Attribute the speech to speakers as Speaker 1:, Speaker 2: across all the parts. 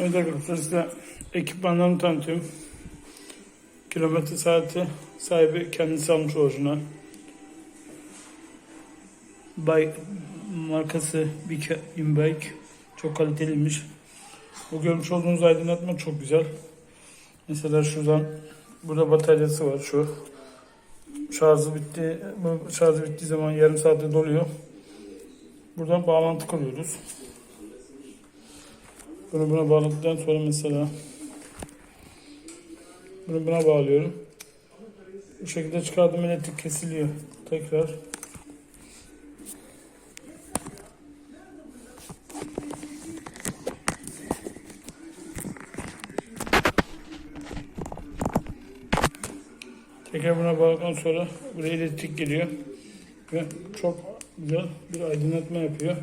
Speaker 1: Evet arkadaşlar size ekipmanlarını tanıtıyorum. Kilometre saati sahibi kendisi almış orijinal. Bike markası Bike. Çok kaliteliymiş. Bu görmüş olduğunuz aydınlatma çok güzel. Mesela şuradan burada bataryası var şu. Şarjı bitti. Bu şarjı bittiği zaman yarım saatte doluyor. Buradan bağlantı kuruyoruz. Bunu buna bağladıktan sonra mesela bunu buna bağlıyorum. Bu şekilde çıkardım elektrik kesiliyor. Tekrar Tekrar buna bağladıktan sonra buraya elektrik geliyor ve çok güzel bir aydınlatma yapıyor.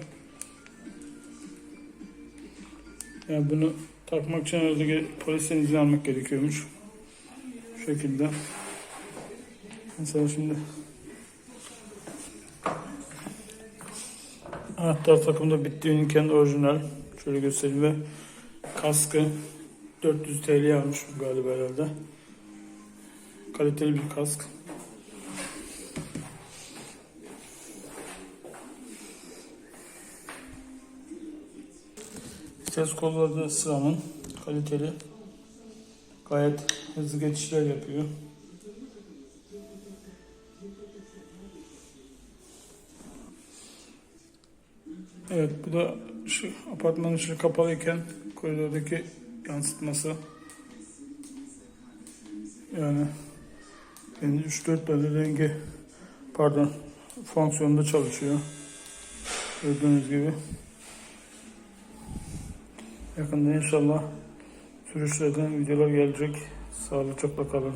Speaker 1: Yani bunu takmak için herhalde polisten izin almak gerekiyormuş. Şu şekilde. Mesela şimdi anahtar takımda bittiğinin kendi orijinal. Şöyle göstereyim ve kaskı 400 TL almış galiba herhalde. Kaliteli bir kask. Vites kolları sıramın kaliteli. Gayet hızlı geçişler yapıyor. Evet bu da şu apartmanın ışığı kapalıyken koridordaki yansıtması. Yani yani 3-4 tane rengi pardon fonksiyonda çalışıyor. Gördüğünüz gibi. Yakında inşallah sürüşlerden videolar gelecek. Sağlıcakla kalın.